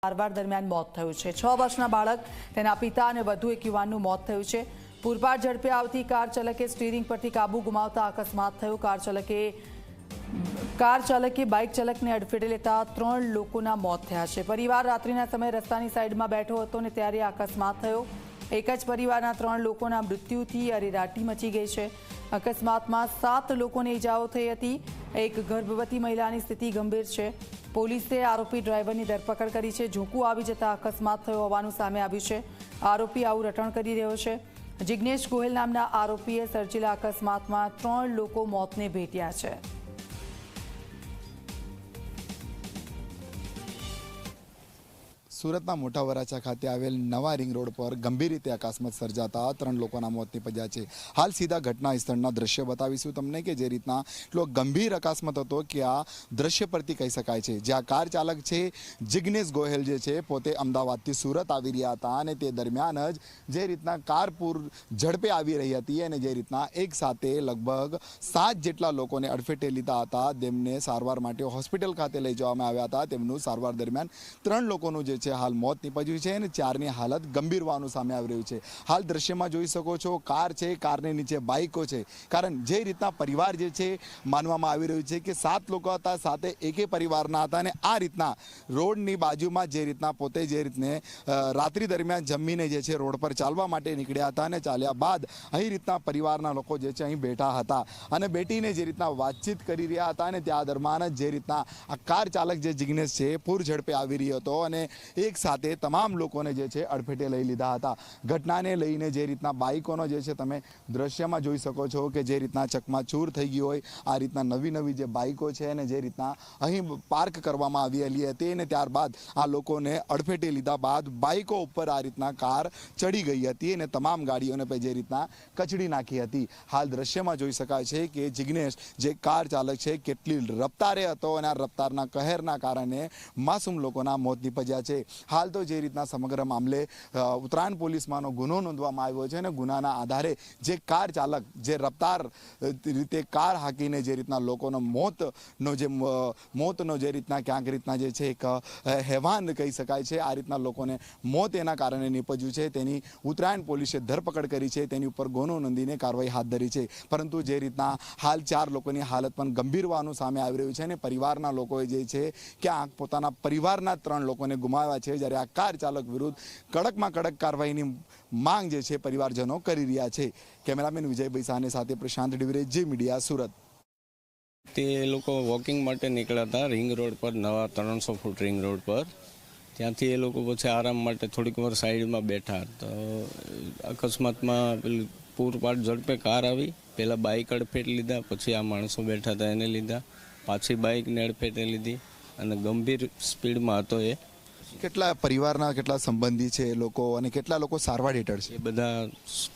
સારવાર દરમિયાન મોત થયું છે. છ વર્ષના બાળક, તેના પિતા અને વધુ એક યુવાનનું મોત થયું છે. પૂરપાટ ઝડપે આવતી કાર ચાલકે સ્ટીરિંગ પરથી કાબુ ગુમાવતા અકસ્માત થયો. કાર ચાલકે કાર ચાલકે, બાઇક ચાલકને અડફેટે લેતા ત્રણ લોકોના મોત થયા છે. પરિવાર રાત્રિના સમયે રસ્તાની સાઈડમાં બેઠો હતો ને ત્યારે અકસ્માત થયો. એક જ પરિવારના ત્રણ લોકોના મૃત્યુથી અરેરાટી મચી ગઈ છે. અકસ્માતમાં સાત લોકોને ઈજાઓ થઈ હતી. એક ગર્ભવતી મહિલાની સ્થિતિ ગંભીર છે. પોલીસે આરોપી ડ્રાઈવરની ધરપકડ કરી છે. ઝૂંકું આવી જતા અકસ્માત થયો હોવાનું સામે આવ્યું છે. આરોપી આવું રટણ કરી રહ્યો છે. જિગ્નેશ ગોહિલ નામના આરોપીએ સર્જેલા અકસ્માતમાં ત્રણ લોકો મોતને ભેટ્યા છે. સુરતના મોટા વરાછા ખાતે આવેલ નવા રિંગ રોડ પર ગંભીર રીતે અકસ્માત સર્જાતા ત્રણ લોકોના મોત નીપજ્યા છે. હાલ સીધા ઘટના સ્થળના દ્રશ્ય બતાવીશું તમને કે જે રીતના એટલો ગંભીર અકસ્માત હતો કે આ દ્રશ્ય પરથી કહી શકાય છે. જ્યાં કાર ચાલક છે, જિગ્નેશ ગોહેલ જે છે, પોતે અમદાવાદથી સુરત આવી રહ્યા હતા અને તે દરમિયાન જ જે રીતના કાર પૂર ઝડપે આવી રહી હતી અને જે રીતના એક સાથે લગભગ સાત જેટલા લોકોને અડફેટે લીધા હતા. તેમને સારવાર માટે હોસ્પિટલ ખાતે લઈ જવામાં આવ્યા હતા. તેમનું સારવાર દરમિયાન ત્રણ લોકોનું જે છે હાલ મોત નીપજ્યું છે અને ચારની હાલત ગંભીર હોવાનું સામે આવી રહ્યું છે. હાલ દ્રશ્યમાં જોઈ શકો છો, કાર છે, કારની નીચે બાઇકો છે. કારણ જે રીતના પરિવાર જે છે, માનવામાં આવી રહ્યું છે કે સાત લોકો હતા, સાથે એકે પરિવારના હતા અને આ રીતના રોડની બાજુમાં જે રીતના પોતે જે રીતને રાત્રિ દરમિયાન જમીને જે છે, રોડ પર ચાલવા માટે નીકળ્યા હતા અને ચાલ્યા બાદ અહીં રીતના પરિવારના લોકો જે છે, અહીં બેઠા હતા. અને બેટીને જે રીતના વાતચીત કરી રહ્યા હતા અને ત્યાં દરમિયાન જ જે રીતના આ કાર ચાલક જે જિગ્નેશ છે, પૂર ઝડપે આવી રહ્યો હતો અને એક સાથે તમામ લોકોને જે છે અડફેટે લઈ લીધા હતા. ઘટનાને લઈને જે રીતના બાઇકોનો જે છે તમે દ્રશ્યમાં જોઈ શકો છો કે જે રીતના ચકમાચૂર થઈ ગઈ હોય, આ રીતના નવી નવી જે બાઇકો છે અને જે રીતના અહીં પાર્ક કરવામાં આવેલી હતી અને ત્યારબાદ આ લોકોને અડફેટે લીધા બાદ બાઇકો ઉપર આ રીતના કાર ચડી ગઈ હતી અને તમામ ગાડીઓને પણ જે રીતના કચડી નાખી હતી. હાલ દ્રશ્યમાં જોઈ શકાય છે કે જિગ્નેશ જે કાર ચાલક છે કેટલી રફતારે હતો અને આ રફતારના કહેરના કારણે માસૂમ લોકોના મોત નીપજ્યા છે. હાલ તો જે રીતના સમગ્ર મામલે ઉત્તરાયણ પોલીસમાંનો ગુનો નોંધવામાં આવ્યો છે અને ગુનાના આધારે જે કાર ચાલક, જે રફતાર રીતે કાર હાંકીને જે રીતના લોકોનો મોતનો જે મોતનો જે રીતના ક્યાંક રીતના જે છે એક હેવાન કહી શકાય છે, આ રીતના લોકોને મોત એના કારણે નીપજ્યું છે. તેની ઉત્તરાયણ પોલીસે ધરપકડ કરી છે, તેની ઉપર ગુનો નોંધીને કાર્યવાહી હાથ ધરી છે. પરંતુ જે રીતના હાલ ચાર લોકોની હાલત પણ ગંભીર હોવાનું સામે આવી રહ્યું છે અને પરિવારના લોકોએ જે છે ક્યાંક પોતાના પરિવારના ત્રણ લોકોને ગુમાવ્યા છે જ્યારે આ કાર ચાલક વિરુદ્ધ કડકમાં કડક કાર્યવાહીની માંગ જે છે પરિવારજનો કરી રહ્યા છે. કેમેરામેન વિજયભાઈ સાને સાથે પ્રશાંત ડિવરે જે મીડિયા સુરત. તે લોકો વોકિંગ માટે નીકળ્યા હતા, રિંગ રોડ પર, નવા ત્રણસો ફૂટ રિંગ રોડ પર. ત્યાંથી એ લોકો પછી આરામ માટે થોડીક વાર સાઈડમાં બેઠા. તો અકસ્માતમાં પેલી પૂરપાટ ઝડપે કાર આવી. પહેલાં બાઇક અડફેટ લીધા, પછી આ માણસો બેઠા હતા એને લીધા. પાછી બાઇકને અડફેટે લીધી અને ગંભીર સ્પીડમાં હતો એ. કેટલા પરિવારના કેટલા સંબંધી છે એ લોકો અને કેટલા લોકો સારવાર હેઠળ છે? એ બધા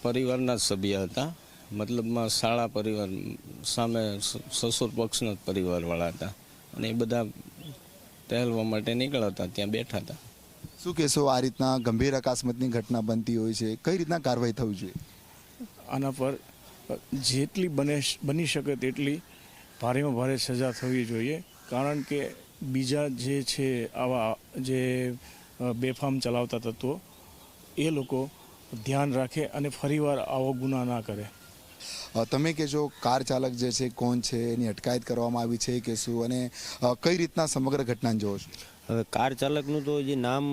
પરિવારના જ સભ્ય હતા. મતલબમાં શાળા પરિવાર સામે સસુર પક્ષના જ પરિવારવાળા હતા. અને એ બધા ટહેલવા માટે નીકળ્યા હતા ત્યાં બેઠા હતા. શું કહેશો આ રીતના ગંભીર અકસ્માતની ઘટના બનતી હોય છે? કઈ રીતના કાર્યવાહી થવી જોઈએ? આના પર જેટલી બને બની શકે તેટલી ભારેમાં ભારે સજા થવી જોઈએ. કારણ કે બીજા જે છે આવા જે બેફામ ચલાવતા તત્વો એ લોકો ધ્યાન રાખે અને ફરીવાર આવો ગુના ના કરે. તમે તમે જો કાર ચાલક જે છે કોણ છે એની અટકાયત કરવામાં આવી છે કે શું? અને કઈ રીતના સમગ્ર ઘટનાને જોવો છો? હવે કાર ચાલકનું તો જે નામ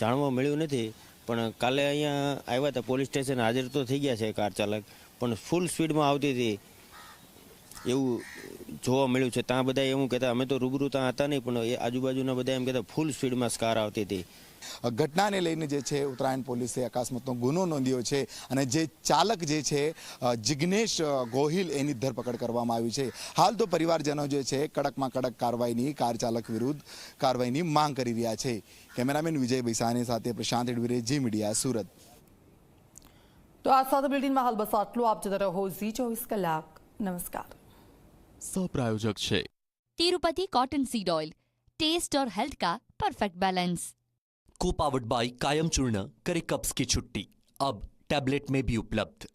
જાણવા મળ્યું નથી પણ કાલે અહીંયા આવ્યા હતા પોલીસ સ્ટેશન હાજર તો થઈ ગયા છે કાર ચાલક પણ ફૂલ સ્પીડમાં આવતી હતી. એવું જોવા મળ્યું છે. ત્યાં બધા એવું કહેતા અમે તો રૂબરૂ ત્યાં હતા નહીં પણ એ આજુબાજુના બધા એમ કહેતા ફૂલ સ્પીડમાં સ્કાર આવતી હતી. ઘટનાને લઈને જે છે ઉત્તરાયણ પોલીસે અકસ્માતનો ગુનો નોંધ્યો છે અને જે ચાલક જે છે જિગ્નેશ ગોહિલ એની ધરપકડ કરવામાં આવી છે. હાલ તો પરિવારજનો જે છે કડકમાં કડક કાર્યવાહીની કાર ચાલક વિરુદ્ધ કાર્યવાહીની માંગ કરી રહ્યા છે. કેમેરામેન વિજય ભૈસાની સાથે પ્રશાંત એડવીરે જી મીડિયા સુરત. તો આ સાથે બુલેટિનમાં હાલ બસ આટલું. આપ જતા રહો ઝી ચોવીસ કલાક. નમસ્કાર. सह છે Tirupati cotton seed oil taste और हेल्थ का परफेक्ट बैलेंस को पावर्ड बाई कायम चूर्ण करे कब्ज की छुट्टी अब टैबलेट में भी उपलब्ध